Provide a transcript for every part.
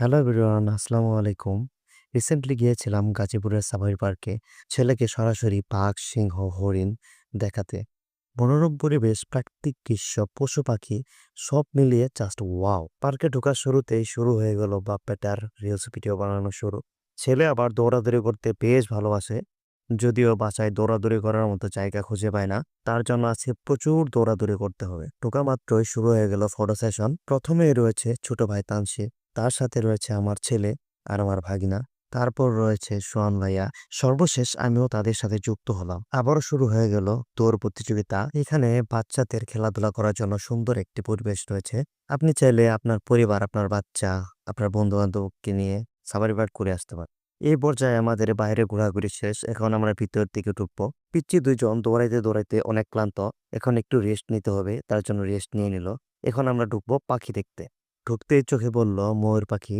Hello everyone, আসসালামু আলাইকুম। Recently গিয়েছিলাম গাজীপুরের সাফারি পার্কে ছেলেকে সরাসরি বাঘ, সিংহ, হরিণ দেখাতে। মনোরম পরিবেশ, প্রাকৃতিক দৃশ্য, পশু-পাখি সব মিলিয়ে জাস্ট ওয়াও! পার্কে ঢোকার শুরুতেই শুরু হয়ে গেল বাপ্পাটার রিলস ভিডিও বানানো শুরু। ছেলে আবার দৌড়াদৌড়ি করতে বেশ ভালোবাসে। যদিও বাসায় দৌড়াদৌড়ি করার মতো জায়গা খুঁজে পায় না। তার জন্য আজকে প্রচুর দৌড়াদৌড়ি করতে হবে। ঢোকা মাত্রই শুরু হয়ে গেল ফটো সেশন। প্রথমেই রয়েছে ছোট ভাই তানসির। তার সাথে রয়েছে আমার ছেলে আর আমার ভাগিনা। তারপর রয়েছে সোহান ভাইয়া। সর্বশেষ আমিও তাদের সাথে যুক্ত হলাম। আবারও শুরু হয়ে গেল দৌড় প্রতিযোগিতা। এখানে বাচ্চাদের খেলাধুলা করার জন্য সুন্দর একটি পরিবেশ রয়েছে। আপনি চাইলে আপনার পরিবার, আপনার বাচ্চা, আপনার বন্ধু-বান্ধবকে নিয়ে সাফারি পার্ক করে আসতে পারেন। এই পর্যায়ে আমাদের বাইরে ঘোরাঘুরি শেষ। এখন আমরা ভিতর দিকে ঢুকবো। পিচ্ছি দুইজন দৌড়াইতে, দৌড়াইতে অনেক ক্লান্ত। এখন একটু রেস্ট নিতে হবে। তার জন্য রেস্ট নিয়ে নিল। এখন আমরা ঢুকবো পাখি দেখতে। ঢুকতেই চোখে পড়ল ময়ূর পাখি।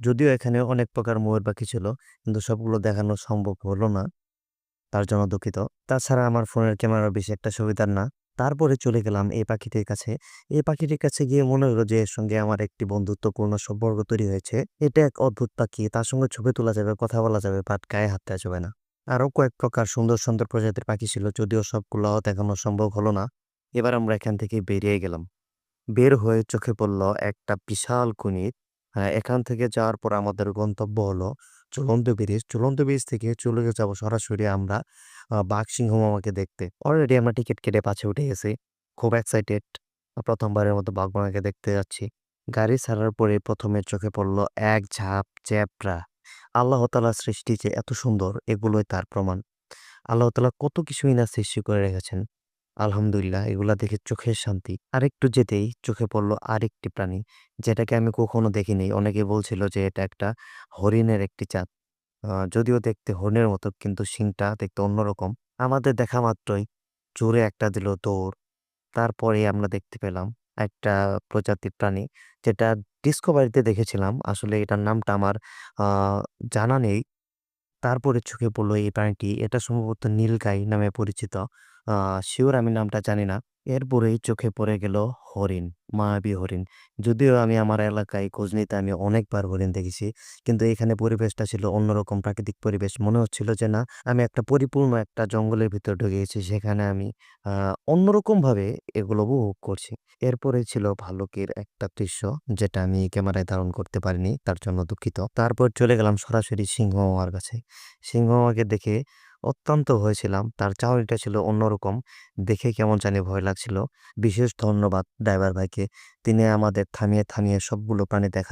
যদিও এখানে অনেক প্রকার ময়ূর পাখি ছিল, কিন্তু সবগুলো দেখানো সম্ভব হলো না। তার জন্য দুঃখিত। তাছাড়া আমার ফোনের ক্যামেরা বেশি একটা সুবিধার না। তারপরে চলে গেলাম এই পাখিটির কাছে। এই পাখিটির কাছে গিয়ে মনে হলো যে এর সঙ্গে আমার একটি বন্ধুত্বপূর্ণ সম্পর্ক তৈরি হয়েছে। এটা এক অদ্ভুত পাখি। তার সঙ্গে ছবি তোলা যাবে, কথা বলা যাবে, বাট গায়ে হাত দেওয়া যাবে না। আরও কয়েক প্রকার সুন্দর, সুন্দর প্রজাতির পাখি ছিল, যদিও সবগুলো দেখানো সম্ভব হলো না। এবার আমরা এখান থেকে বেরিয়ে গেলাম। বের হয়ে চোখে পড়ল একটা বিশাল কুমির। হ্যাঁ, এখান থেকে যাওয়ার পর আমাদের গন্তব্য হলো চলন্ত ব্রিজ। চলন্ত ব্রিজ থেকে চলে যাব সরাসরি আমরা আ বাঘ, সিংহ মামাকে দেখতে। অলরেডি আমরা টিকিট কেটে পাছে উঠে গেছি। খুব এক্সাইটেড। প্রথমবারের মতো বাঘ মামাকে দেখতে যাচ্ছি। গাড়ি ছাড়ার পরে প্রথমে চোখে পড়ল এক ঝাঁক জেব্রা। আল্লাহ তাআলার সৃষ্টি যে এত সুন্দর এগুলোই তার প্রমাণ। আল্লাহ তাআলা কত কিছুই না সৃষ্টি করে রেখেছেন। আলহামদুলিল্লাহ এগুলা দেখে চোখের শান্তি। আরেকটু যেতেই চোখে পড়ল আরেকটি প্রাণী, যেটাকে আমি কখনো দেখিনি। অনেকে বলছিল যে এটা একটা হরিণের একটি। আ যদিও দেখতে হরিণের মতো কিন্তু শিংটা দেখতে অন্যরকম। আমাদের দেখা মাত্রই জোরে একটা দিল দৌড়। তারপরেই আমরা দেখতে পেলাম একটা প্রজাতির প্রাণী, যেটা ডিসকভারিতে দেখেছিলাম। আসলে এটার নামটা আমার জানা নেই। তারপরে চোখে পড়ল এই প্রাণীটি। এটা সম্ভবত নীলগাই নামে পরিচিত। সিউর আমি নামটা জানি না। এরপরেই চোখে পড়ে গেল হরিণ, মায়াবী হরিণ। যদিও আমি আমার এলাকায় খোঁজ নিতে আমি অনেকবার হরিণ দেখেছি। কিন্তু এখানে পরিবেশটা ছিল অন্যরকম প্রাকৃতিক পরিবেশ। মনে হচ্ছিল যে না আমি একটা পরিপূর্ণ একটা জঙ্গলের ভিতর ঢুকে গেছি। সেখানে আমি অন্যরকমভাবে এগুলো উপভোগ করছি। এরপরে ছিল ভালুকের একটা দৃশ্য, যেটা আমি ক্যামেরায় ধারণ করতে পারিনি। তার জন্য দুঃখিত। তারপর চলে গেলাম সরাসরি সিংহ মামার কাছে। সিংহ মামাকে দেখে অত্যন্ত হয়েছিলাম। তার চাহনিটা ছিল অন্যরকম। দেখে কেমন জানি ভয় লাগছিল। বিশেষ ধন্যবাদ ড্রাইভার ভাইকে। তিনি আমাদের থামিয়ে, থামিয়ে সবগুলো প্রাণী দেখা